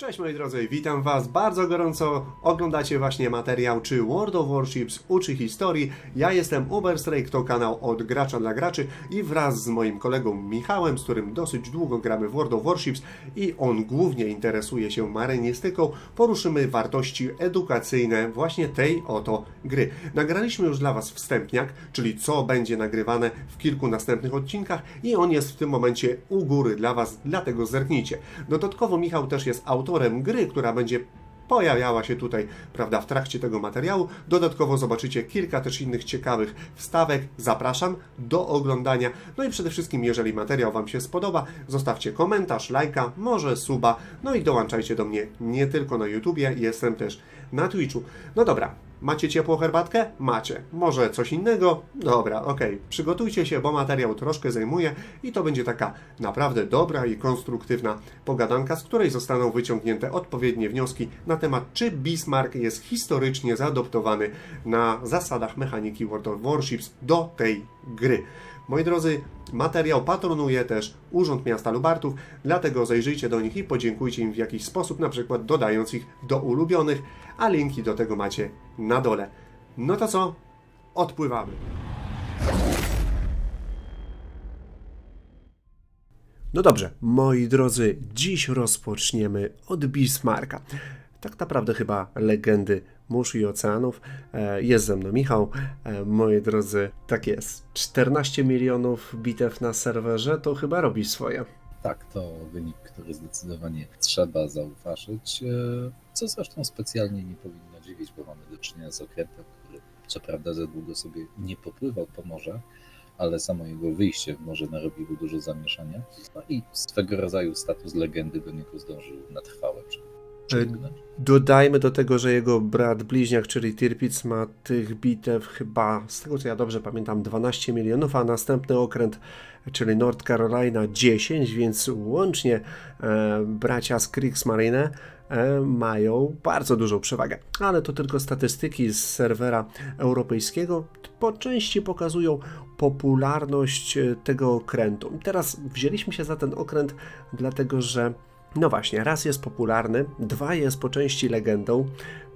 Cześć moi drodzy, witam Was bardzo gorąco. Oglądacie właśnie materiał czy World of Warships uczy historii. Ja jestem Uberstrike, to kanał od gracza dla graczy i wraz z moim kolegą Michałem, z którym dosyć długo gramy w World of Warships i on głównie interesuje się marynistyką, poruszymy wartości edukacyjne właśnie tej oto gry. Nagraliśmy już dla Was wstępniak, czyli co będzie nagrywane w kilku następnych odcinkach i on jest w tym momencie u góry dla Was, dlatego zerknijcie. Dodatkowo Michał też jest autorem gry, która będzie pojawiała się tutaj, prawda, w trakcie tego materiału. Dodatkowo zobaczycie kilka też innych ciekawych wstawek. Zapraszam do oglądania. No i przede wszystkim, jeżeli materiał Wam się spodoba, zostawcie komentarz, lajka, może suba, no i dołączajcie do mnie nie tylko na YouTubie, jestem też na Twitchu. No dobra, Macie ciepłą herbatkę? Macie. Może coś innego? Dobra, okej. Przygotujcie się, bo materiał troszkę zajmuje i to będzie taka naprawdę dobra i konstruktywna pogadanka, z której zostaną wyciągnięte odpowiednie wnioski na temat, czy Bismarck jest historycznie zaadoptowany na zasadach mechaniki World of Warships do tej gry. Moi drodzy, materiał patronuje też Urząd Miasta Lubartów, dlatego zajrzyjcie do nich i podziękujcie im w jakiś sposób, na przykład dodając ich do ulubionych, a linki do tego macie na dole. No to co? Odpływamy. No dobrze, moi drodzy, dziś rozpoczniemy od Bismarcka. Tak naprawdę chyba legendy mórz i oceanów. E, Jest ze mną Michał. E, Moi drodzy, tak jest. 14 milionów bitew na serwerze to chyba robi swoje. Tak, to wynik, który zdecydowanie trzeba zauważyć, e, co zresztą specjalnie nie powinno dziwić, bo mamy do czynienia z okrętem, który co prawda za długo sobie nie popływał po morze, ale samo jego wyjście w morze narobiło dużo zamieszania no i swego rodzaju status legendy do niego zdążył na trwałe przy- przyciągnąć. Dodajmy do tego, że jego brat bliźniak, czyli Tirpitz, ma tych bitew chyba, z tego co ja dobrze pamiętam, 12 milionów, a następny okręt, czyli North Carolina 10, więc łącznie e, bracia z Kriegsmarine e, mają bardzo dużą przewagę. Ale to tylko statystyki z serwera europejskiego po części pokazują popularność e, tego okrętu. Teraz wzięliśmy się za ten okręt, dlatego że no właśnie, raz jest popularny, dwa jest po części legendą,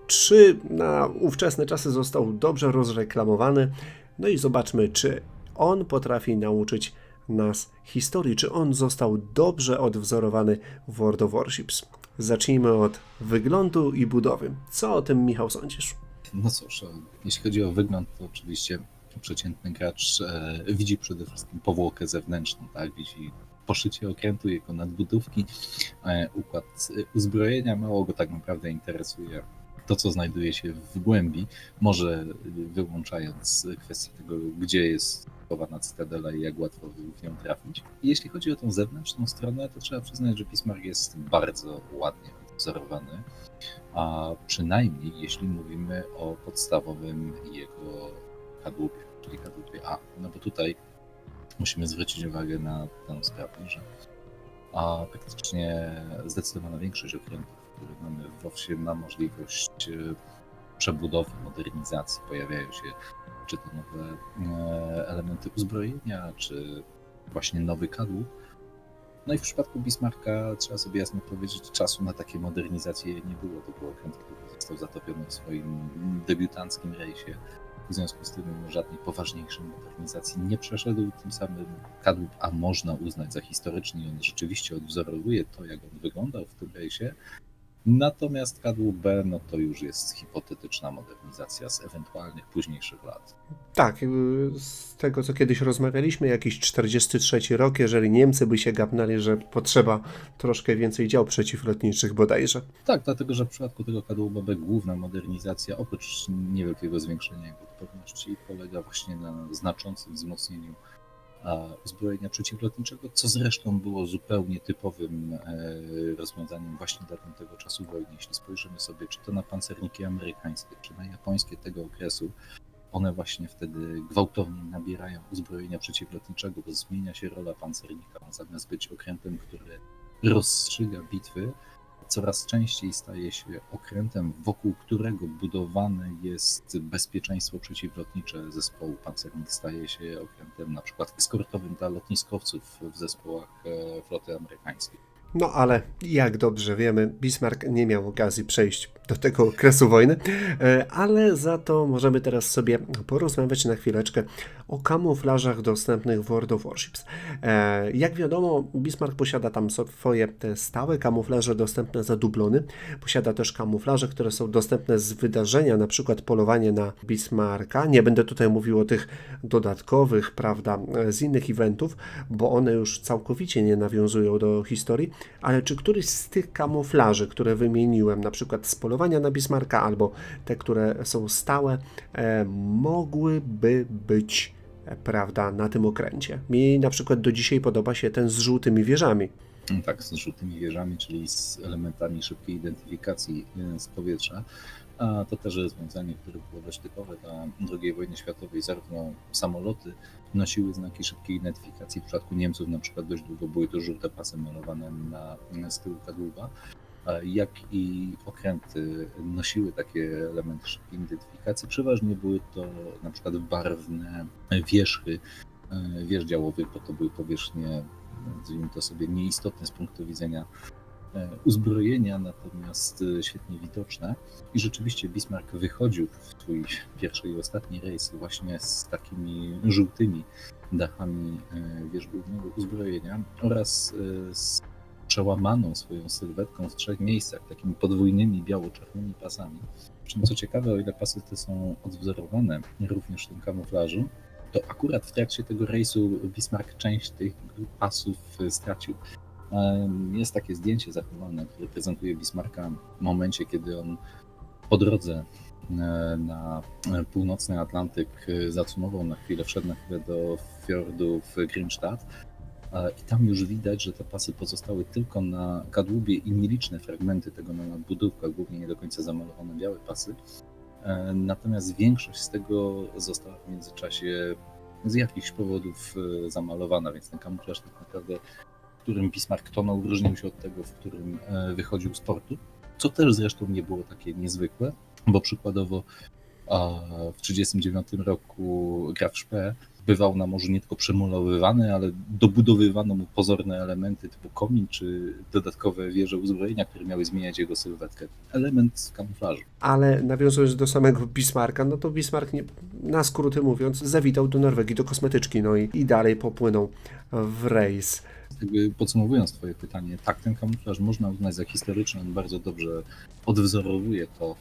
trzy na ówczesne czasy został dobrze rozreklamowany. No i zobaczmy, czy on potrafi nauczyć nas historii, czy on został dobrze odwzorowany w World of Warships. Zacznijmy od wyglądu i budowy. Co o tym, Michał, sądzisz? No cóż, e, jeśli chodzi o wygląd, to oczywiście przeciętny gracz e, widzi przede wszystkim powłokę zewnętrzną, tak? Widzi poszycie okrętu, jego nadbudówki, e, układ uzbrojenia. Mało go tak naprawdę interesuje to, co znajduje się w głębi, może wyłączając kwestię tego, gdzie jest chowana cytadela i jak łatwo w nią trafić. Jeśli chodzi o tą zewnętrzną stronę, to trzeba przyznać, że Bismarck jest bardzo ładnie wzorowany a przynajmniej jeśli mówimy o podstawowym jego kadłubie, czyli kadłubie A. No bo tutaj musimy zwrócić uwagę na tę sprawę, że a praktycznie zdecydowana większość okrętów, które mamy w WoWsie ma możliwość e, przebudowy, modernizacji. Pojawiają się czy to nowe e, elementy uzbrojenia, czy właśnie nowy kadłub. No i w przypadku Bismarcka trzeba sobie jasno powiedzieć, czasu na takie modernizacje nie było. To był okręt, który został zatopiony w swoim debiutanckim rejsie. W związku z tym żadnej poważniejszej modernizacji nie przeszedł. Tym samym kadłub A można uznać za historyczny i on rzeczywiście odwzorowuje to, jak on wyglądał w tym rejsie. Natomiast kadłub B, no to już jest hipotetyczna modernizacja z ewentualnych późniejszych lat. Tak, y, z tego co kiedyś rozmawialiśmy, jakiś 43 rok, jeżeli Niemcy by się gapnęli, że potrzeba troszkę więcej dział przeciwlotniczych bodajże. Tak, dlatego że w przypadku tego kadłuba B główna modernizacja, oprócz niewielkiego zwiększenia jego odporności, polega właśnie na znaczącym wzmocnieniu uzbrojenia przeciwlotniczego, co zresztą było zupełnie typowym e, rozwiązaniem właśnie dla tamtego czasu wojny. Jeśli spojrzymy sobie, czy to na pancerniki amerykańskie, czy na japońskie tego okresu, one właśnie wtedy gwałtownie nabierają uzbrojenia przeciwlotniczego, bo zmienia się rola pancernika. On zamiast być okrętem, który rozstrzyga bitwy, coraz częściej staje się okrętem, wokół którego budowane jest bezpieczeństwo przeciwlotnicze zespołu. Pancernik staje się okrętem na przykład eskortowym dla lotniskowców w zespołach e, floty amerykańskiej. No ale jak dobrze wiemy, Bismarck nie miał okazji przejść do tego okresu wojny, e, ale za to możemy teraz sobie porozmawiać na chwileczkę o kamuflażach dostępnych w World of Warships. E, Jak wiadomo, Bismarck posiada tam swoje te stałe kamuflaże dostępne za dublony. Posiada też kamuflaże, które są dostępne z wydarzenia, na przykład polowanie na Bismarcka. Nie będę tutaj mówił o tych dodatkowych, prawda, z innych eventów, bo one już całkowicie nie nawiązują do historii, ale czy któryś z tych kamuflaży, które wymieniłem, na przykład z polowania na Bismarcka albo te, które są stałe, e, mogłyby być e, prawda, na tym okręcie. Mi na przykład do dzisiaj podoba się ten z żółtymi wieżami. No Tak, z żółtymi wieżami, czyli z elementami szybkiej identyfikacji e, z powietrza. A to też rozwiązanie, które było dość typowe dla II wojny światowej. Zarówno samoloty nosiły znaki szybkiej identyfikacji. W przypadku Niemców na przykład dość długo były to żółte pasy malowane na, na tyłu kadłuba, jak i okręty nosiły takie elementy szybkiej identyfikacji. Przeważnie były to na przykład barwne wierzchy e, wież działowych, bo to były powierzchnie nazwijmy to sobie, nieistotne z punktu widzenia uzbrojenia, natomiast e, świetnie widoczne. I rzeczywiście Bismarck wychodził w swój pierwszy i ostatni rejs właśnie z takimi żółtymi dachami e, wież głównego uzbrojenia oraz e, z przełamaną swoją sylwetką w trzech miejscach, takimi podwójnymi biało-czarnymi pasami. Przy czym co ciekawe, o ile pasy te są odwzorowane również w tym kamuflażu, to akurat w trakcie tego rejsu Bismarck część tych pasów e, stracił. Jest takie zdjęcie zachowane, które prezentuje Bismarcka w momencie, kiedy on po drodze e, na północny Atlantyk e, zacumował na chwilę, wszedł na chwilę do fiordu w Grimstadt i tam już widać, że te pasy pozostały tylko na kadłubie i nieliczne fragmenty tego na nadbudówkach, głównie nie do końca zamalowane białe pasy. E, Natomiast większość z tego została w międzyczasie z jakichś powodów zamalowana, więc ten kamuflaż tak naprawdę, którym Bismarck tonął, różnił się od tego, w którym e, wychodził z portu, co też zresztą nie było takie niezwykłe, bo przykładowo w 1939 roku Graf Spee bywał na morzu nie tylko przemalowywany, ale dobudowywano mu pozorne elementy typu komin czy dodatkowe wieże uzbrojenia, które miały zmieniać jego sylwetkę. Element kamuflażu. Ale nawiązując do samego Bismarcka, no to Bismarck, nie, na skróty mówiąc, zawitał do Norwegii, do kosmetyczki, no i, i dalej popłynął w rejs. Jakby podsumowując Twoje pytanie, tak, ten kamuflaż można uznać za historyczny, on bardzo dobrze odwzorowuje to,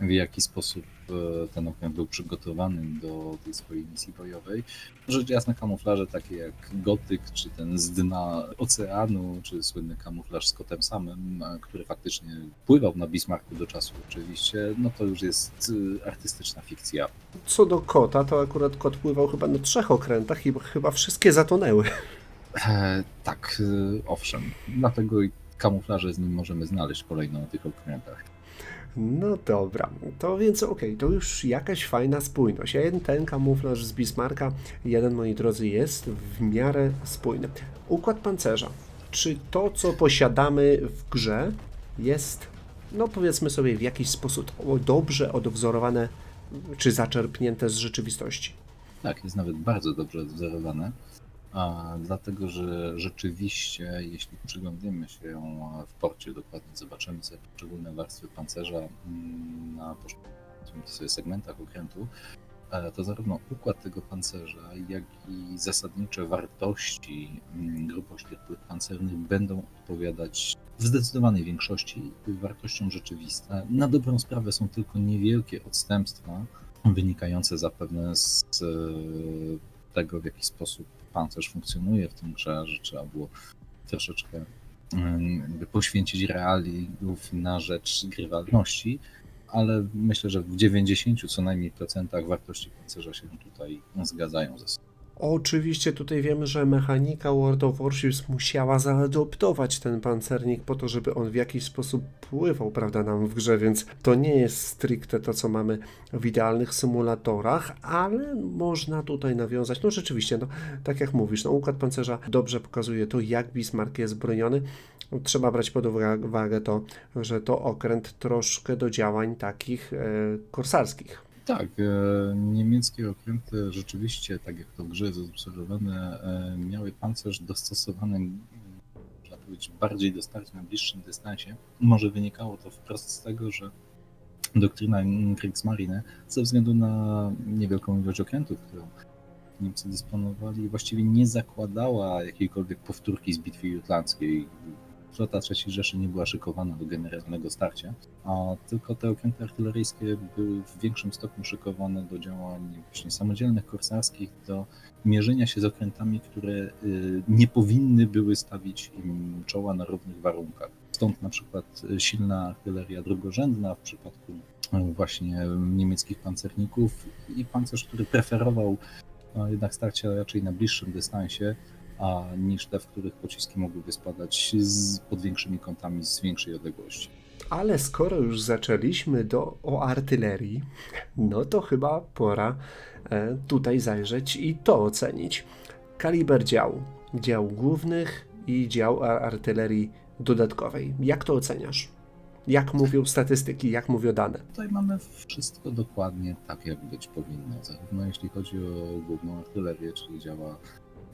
w jaki sposób e, ten okręt był przygotowany do tej swojej misji bojowej. Rzecz jasna, kamuflaże takie jak gotyk, czy ten z dna oceanu, czy słynny kamuflaż z kotem samym, e, który faktycznie pływał na Bismarcku do czasu oczywiście, no to już jest e, artystyczna fikcja. Co do kota, to akurat kot pływał chyba na trzech okrętach i chyba wszystkie zatonęły. E, tak, e, owszem, dlatego i kamuflaże z nim możemy znaleźć kolejno na tych okrętach. No dobra, to więc okej, to już jakaś fajna spójność. Jeden ten kamuflaż z Bismarcka, jeden moi drodzy jest w miarę spójny. Układ pancerza. Czy to, co posiadamy w grze, jest, no powiedzmy sobie, w jakiś sposób dobrze odwzorowane, czy zaczerpnięte z rzeczywistości? Tak, jest nawet bardzo dobrze odwzorowane, dlatego że rzeczywiście, jeśli przyglądniemy się w porcie, dokładnie zobaczymy sobie poszczególne warstwy pancerza mm, na poszczególnych segmentach okrętu, e, to zarówno układ tego pancerza, jak i zasadnicze wartości, mm, tych płyt pancernych będą odpowiadać w zdecydowanej większości wartościom rzeczywistym. Na dobrą sprawę są tylko niewielkie odstępstwa, wynikające zapewne z e, tego, w jaki sposób pancerz funkcjonuje w tym grze, że trzeba było troszeczkę em, jakby poświęcić realiów na rzecz grywalności, ale myślę, że w 90 co najmniej procentach wartości pancerza się tutaj zgadzają ze sobą. Oczywiście tutaj wiemy, że mechanika World of Warships musiała zaadoptować ten pancernik po to, żeby on w jakiś sposób pływał, prawda, nam w grze, więc to nie jest stricte to, co mamy w idealnych symulatorach, ale można tutaj nawiązać, no rzeczywiście, no tak jak mówisz, no układ pancerza dobrze pokazuje to, jak Bismarck jest broniony. Trzeba brać pod uwagę to, że to okręt troszkę do działań takich e, korsarskich. Tak, e, niemieckie okręty rzeczywiście, tak jak to w grze jest zaobserwowane, e, miały pancerz dostosowany, można powiedzieć, bardziej dostarć na bliższym dystansie. Może wynikało to wprost z tego, że doktryna Kriegsmarine ze względu na niewielką ilość okrętów, którą Niemcy dysponowali, właściwie nie zakładała jakiejkolwiek powtórki z bitwy jutlandzkiej. Flota III Rzeszy nie była szykowana do generalnego starcia, a tylko te okręty artyleryjskie były w większym stopniu szykowane do działań właśnie samodzielnych, korsarskich, do mierzenia się z okrętami, które y, nie powinny były stawić im czoła na równych warunkach. Stąd na przykład silna artyleria drugorzędna w przypadku właśnie niemieckich pancerników i pancerz, który preferował no, jednak starcia raczej na bliższym dystansie, a niż te, w których pociski mogłyby spadać z, pod większymi kątami z większej odległości. Ale skoro już zaczęliśmy do, o artylerii, no to chyba pora e, tutaj zajrzeć i to ocenić. Kaliber dział, dział głównych i dział artylerii dodatkowej. Jak to oceniasz? Jak mówią statystyki, jak mówią dane? Tutaj mamy wszystko dokładnie tak, jak być powinno. Zarówno jeśli chodzi o główną artylerię, czyli działa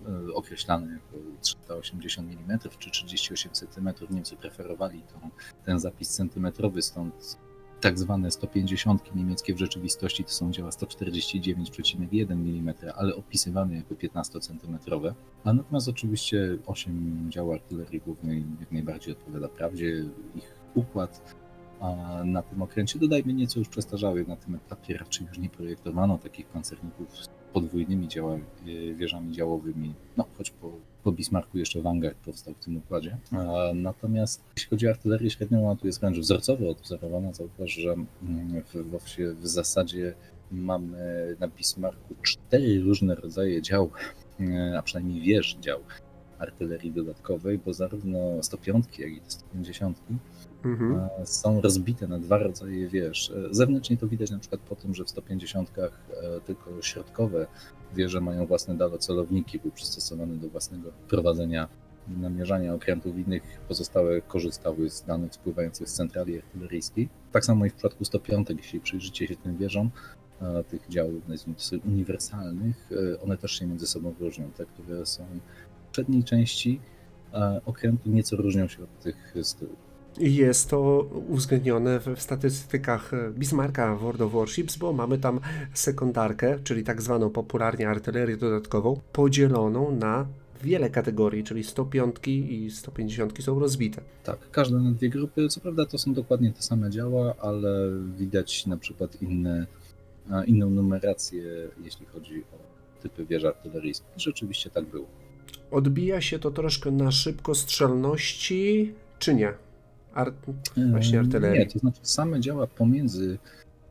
e, określane jako 380 mm czy 38 cm. Niemcy preferowali tą, ten zapis centymetrowy, stąd tak zwane 150 niemieckie w rzeczywistości to są działa 149,1 mm, ale opisywane jako 15 cm. A natomiast oczywiście 8 dział artylerii głównej jak najbardziej odpowiada prawdzie. Ich układ na tym okręcie. Dodajmy nieco już przestarzały na tym etapie, raczej już nie projektowano takich pancerników podwójnymi działami, wieżami działowymi, no choć po, po Bismarcku jeszcze Vanguard powstał w tym układzie. Natomiast jeśli chodzi o artylerię średnią, tu jest wręcz wzorcowo odwzorowana. Zauważ, że mm, w, w, w zasadzie mamy na Bismarcku cztery różne rodzaje dział, a przynajmniej wież dział artylerii dodatkowej, bo zarówno 105, jak i 150 mhm. są rozbite na dwa rodzaje wież. Zewnętrznie to widać na przykład po tym, że w 150 e, tylko środkowe wieże mają własne dalocelowniki, były przystosowane do własnego prowadzenia namierzania okrętów innych, pozostałe korzystały z danych spływających z centrali artyleryjskiej. Tak samo i w przypadku 105, jeśli przyjrzycie się tym wieżom, e, tych działów nazwijmy uniwersalnych, e, one też się między sobą różnią. Te, które są w przedniej części okrętu nieco różnią się od tych z tyłu. Jest to uwzględnione w statystykach Bismarcka World of Warships, bo mamy tam sekundarkę, czyli tak zwaną popularnie artylerię dodatkową, podzieloną na wiele kategorii, czyli 105 i 150 są rozbite. Tak, każda na dwie grupy. Co prawda to są dokładnie te same działa, ale widać na przykład inne, inną numerację, jeśli chodzi o typy wież artyleryjskich. Rzeczywiście tak było. Odbija się to troszkę na szybkostrzelności, czy nie? Ar właśnie artylerii. Nie, to znaczy same działa pomiędzy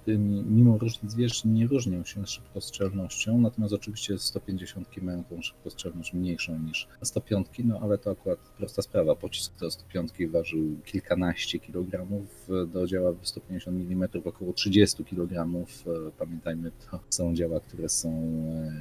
mimo różnic wież, nie różnią się szybkostrzelnością, natomiast oczywiście 150 mają tą szybkostrzelność mniejszą niż 105, no ale to akurat prosta sprawa. Pocisk do 105 ważył kilkanaście kilogramów, do działa 150 mm około 30 kg. Pamiętajmy, to są działa, które są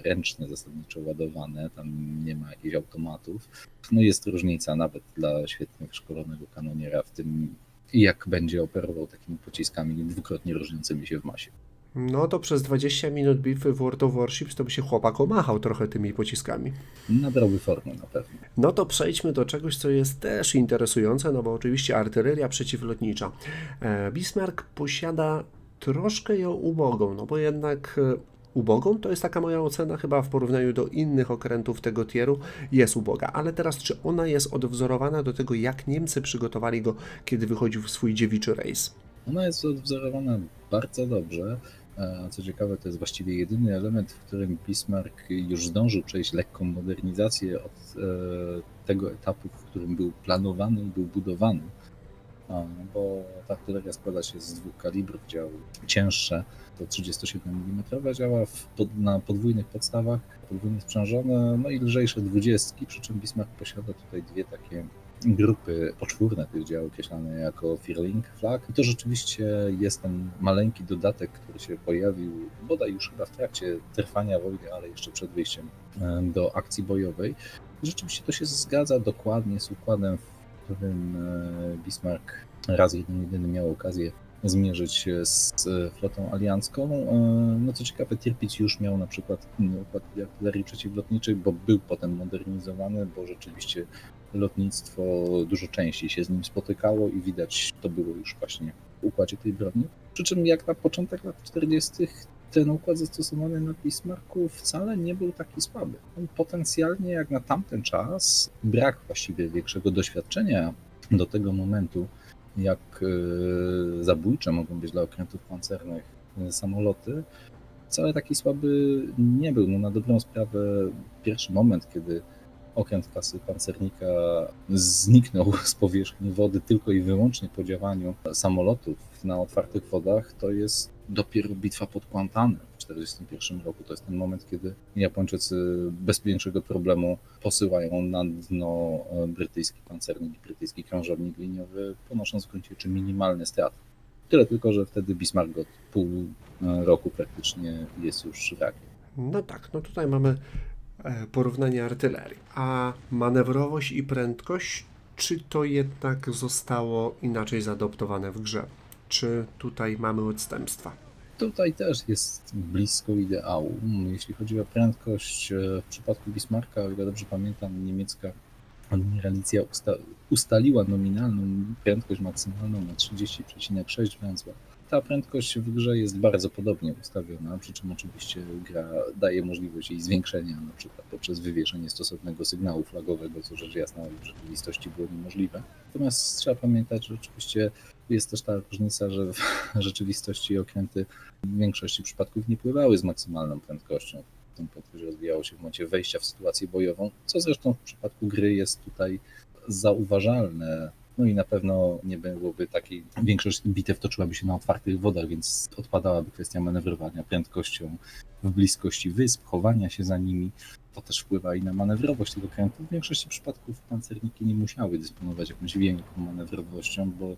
ręcznie zasadniczo ładowane, tam nie ma jakichś automatów. No jest różnica nawet dla świetnie wyszkolonego kanoniera w tym, jak będzie operował takimi pociskami dwukrotnie różniącymi się w masie. No to przez 20 minut bitwy w World of Warships to by się chłopak omachał trochę tymi pociskami. Nabrałby formę na pewno. No to przejdźmy do czegoś, co jest też interesujące, no bo oczywiście artyleria przeciwlotnicza. E, Bismarck posiada troszkę ją ubogą, no bo jednak e, ubogą. To jest taka moja ocena, chyba w porównaniu do innych okrętów tego tieru jest uboga. Ale teraz, czy ona jest odwzorowana do tego, jak Niemcy przygotowali go, kiedy wychodził w swój dziewiczy rejs? Ona jest odwzorowana bardzo dobrze. A co ciekawe, to jest właściwie jedyny element, w którym Bismarck już zdążył przejść lekką modernizację od e, tego etapu, w którym był planowany i był budowany. Bo ta artyleria składa się z dwóch kalibrów dział cięższe, to 37 mm działa pod, na podwójnych podstawach, podwójnie sprzężone, no i lżejsze 20, przy czym Bismarck posiada tutaj dwie takie grupy poczwórne tych dział określane jako Firling Flag. I to rzeczywiście jest ten maleńki dodatek, który się pojawił bodaj już chyba w trakcie trwania wojny, ale jeszcze przed wyjściem e, do akcji bojowej. Rzeczywiście to się zgadza dokładnie z układem, którym e, Bismarck raz jeden jedyny miał okazję zmierzyć się z e, flotą aliancką. E, No co ciekawe, Tirpitz już miał na przykład układ artylerii przeciwlotniczej, bo był potem modernizowany, bo rzeczywiście lotnictwo dużo częściej się z nim spotykało i widać to było już właśnie w układzie tej broni. Przy czym jak na początek lat 40. ten układ zastosowany na Bismarcku wcale nie był taki słaby. On potencjalnie jak na tamten czas brak właściwie większego doświadczenia do tego momentu, jak e, zabójcze mogą być dla okrętów pancernych e, samoloty, wcale taki słaby nie był. No na dobrą sprawę pierwszy moment, kiedy okręt klasy pancernika zniknął z powierzchni wody tylko i wyłącznie po działaniu samolotów na otwartych wodach, to jest dopiero bitwa pod Guantanem w 1941 roku. To jest ten moment, kiedy Japończycy bez większego problemu posyłają na dno e, brytyjski pancernik, brytyjski krążownik liniowy, ponosząc w gruncie rzeczy minimalne straty. Tyle tylko, że wtedy Bismarck od pół e, roku praktycznie jest już wragiem. No tak, no tutaj mamy e, porównanie artylerii. A manewrowość i prędkość, czy to jednak zostało inaczej zaadoptowane w grze? Czy tutaj mamy odstępstwa? Tutaj też jest blisko ideału. Jeśli chodzi o prędkość, e, w przypadku Bismarcka, o ile dobrze pamiętam, niemiecka admiralicja usta ustaliła nominalną prędkość maksymalną na 30,6 węzła. Ta prędkość w grze jest bardzo podobnie ustawiona, przy czym oczywiście gra daje możliwość jej zwiększenia, na przykład poprzez wywieszenie stosownego sygnału flagowego, co rzecz jasna w rzeczywistości było niemożliwe. Natomiast trzeba pamiętać, że oczywiście jest też ta różnica, że w rzeczywistości okręty w większości przypadków nie pływały z maksymalną prędkością. Ten podróż rozwijało się w momencie wejścia w sytuację bojową, co zresztą w przypadku gry jest tutaj zauważalne. No i na pewno nie byłoby takiej, większość bitew toczyłaby się na otwartych wodach, więc odpadałaby kwestia manewrowania prędkością w bliskości wysp, chowania się za nimi. To też wpływa i na manewrowość tych okrętów. W większości przypadków pancerniki nie musiały dysponować jakąś większą manewrowością, bo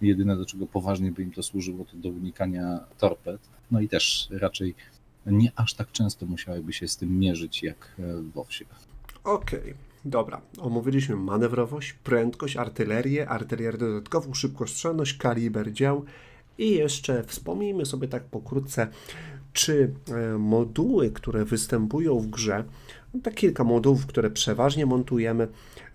jedyne do czego poważnie by im to służyło to do unikania torped. No i też raczej nie aż tak często musiałyby się z tym mierzyć jak w WoWsie. Okej, dobra. Omówiliśmy manewrowość, prędkość, artylerię, artylerię dodatkową, szybkostrzelność, kaliber dział i jeszcze wspomnijmy sobie tak pokrótce, czy e, moduły, które występują w grze, no tak kilka modułów, które przeważnie montujemy,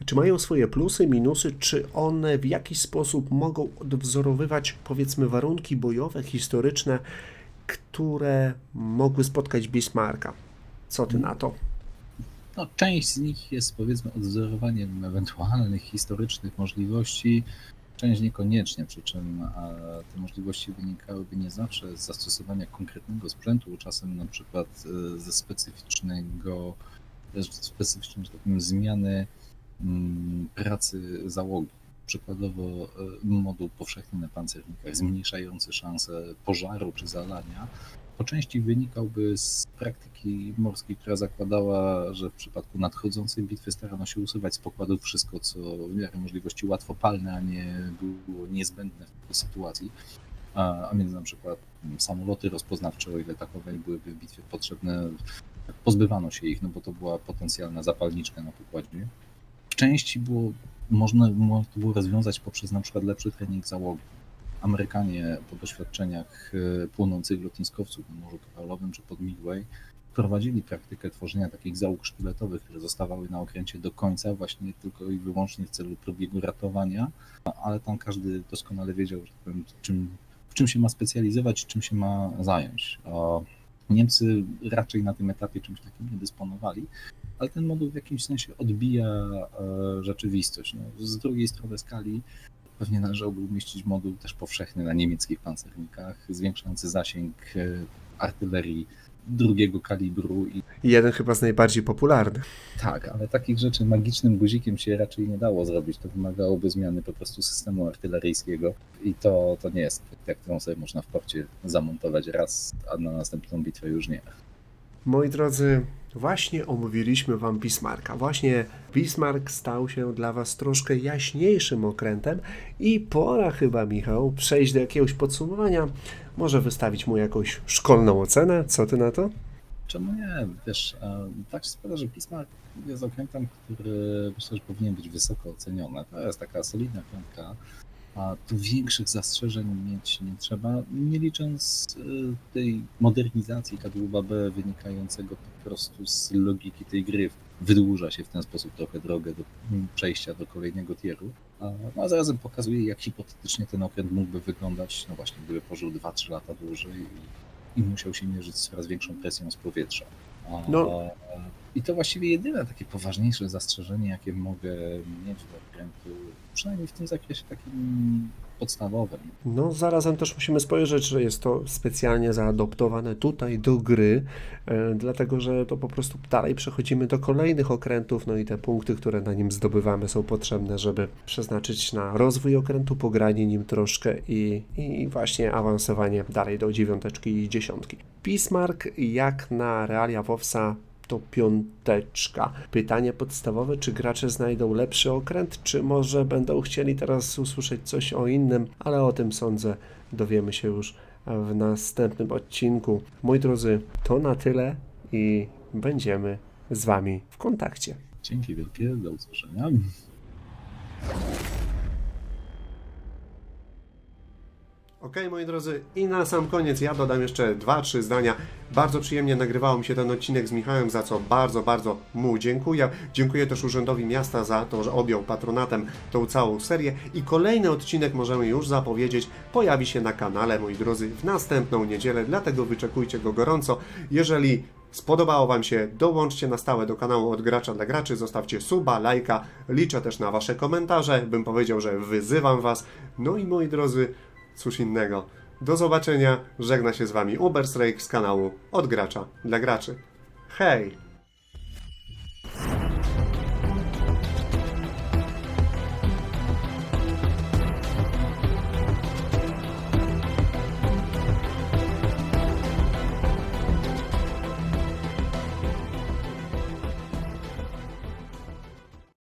czy mają swoje plusy, minusy, czy one w jakiś sposób mogą odwzorowywać, powiedzmy, warunki bojowe, historyczne, które mogły spotkać Bismarcka. Co ty na to? No, część z nich jest powiedzmy odwzorowaniem ewentualnych historycznych możliwości, część niekoniecznie, przy czym te możliwości wynikałyby nie zawsze z zastosowania konkretnego sprzętu, czasem na przykład e, ze specyficznego, specyficznej, tak zmiany mm, pracy załogi. Przykładowo e, moduł powszechny na pancernikach, zmniejszający szanse pożaru czy zalania, po części wynikałby z praktyki morskiej, która zakładała, że w przypadku nadchodzącej bitwy starano się usuwać z pokładów wszystko, co w miarę możliwości łatwopalne, a nie było niezbędne w tej sytuacji. A, a więc na przykład samoloty rozpoznawcze, o ile takowe byłyby w bitwie potrzebne, pozbywano się ich, no bo to była potencjalna zapalniczka na pokładzie. W części było, można, można to było rozwiązać poprzez na przykład lepszy trening załogi. Amerykanie po doświadczeniach e, płonących lotniskowców na Morzu Koralowym czy pod Midway prowadzili praktykę tworzenia takich załóg szkieletowych, które zostawały na okręcie do końca właśnie tylko i wyłącznie w celu prób jego ratowania, ale tam każdy doskonale wiedział, tak powiem, czym, w czym się ma specjalizować, czym się ma zająć. Niemcy raczej na tym etapie czymś takim nie dysponowali, ale ten moduł w jakimś sensie odbija e, rzeczywistość. No, z drugiej strony skali pewnie należałoby umieścić moduł też powszechny na niemieckich pancernikach, zwiększający zasięg e, artylerii drugiego kalibru i Jeden chyba z najbardziej popularnych. tak, ale takich rzeczy magicznym guzikiem się raczej nie dało zrobić. To wymagałoby zmiany po prostu systemu artyleryjskiego i to, to nie jest kwestia, którą sobie można w porcie zamontować raz, a na następną bitwę już nie. Moi drodzy, właśnie omówiliśmy Wam Bismarcka. Właśnie Bismarck stał się dla Was troszkę jaśniejszym okrętem i pora chyba, Michał, przejść do jakiegoś podsumowania. Może wystawić mu jakąś szkolną ocenę. Co Ty na to? Czemu nie? Wiesz, e, tak się składa, że Bismarck jest okrętem, który myślę, że powinien być wysoko oceniony. To jest taka solidna piątka. A tu większych zastrzeżeń mieć nie trzeba, nie licząc y, tej modernizacji kadłuba B wynikającego po prostu z logiki tej gry. Wydłuża się w ten sposób trochę drogę do mm, przejścia do kolejnego tieru, a, no, a zarazem pokazuje, jak hipotetycznie ten okręt mógłby wyglądać, no właśnie, gdyby pożył 2-3 lata dłużej i, i musiał się mierzyć z coraz większą presją z powietrza. No. I to właściwie jedyne takie poważniejsze zastrzeżenie, jakie mogę mieć do okrętu, przynajmniej w tym zakresie takim podstawowym. No, zarazem też musimy spojrzeć, że jest to specjalnie zaadoptowane tutaj do gry, e, dlatego że to po prostu dalej przechodzimy do kolejnych okrętów, no i te punkty, które na nim zdobywamy, są potrzebne, żeby przeznaczyć na rozwój okrętu, pogranie nim troszkę i, i właśnie awansowanie dalej do dziewiąteczki i dziesiątki. Bismarck, jak na realia WoWsa, to piąteczka. Pytanie podstawowe, czy gracze znajdą lepszy okręt, czy może będą chcieli teraz usłyszeć coś o innym, ale o tym sądzę dowiemy się już w następnym odcinku. Moi drodzy, to na tyle i będziemy z Wami w kontakcie. Dzięki wielkie, do usłyszenia. Ok, moi drodzy, i na sam koniec ja dodam jeszcze dwa, trzy zdania. Bardzo przyjemnie nagrywało mi się ten odcinek z Michałem, za co bardzo, bardzo mu dziękuję. Dziękuję też Urzędowi Miasta za to, że objął patronatem tą całą serię. I kolejny odcinek możemy już zapowiedzieć, pojawi się na kanale, moi drodzy, w następną niedzielę, dlatego wyczekujcie go gorąco. Jeżeli Spodobało Wam się, dołączcie na stałe do kanału od gracza dla graczy, zostawcie suba, lajka, liczę też na Wasze komentarze, bym powiedział, że wyzywam Was. No i moi drodzy, cóż innego. Do zobaczenia, żegna się z Wami Uberstrake z kanału od gracza dla graczy. Hej!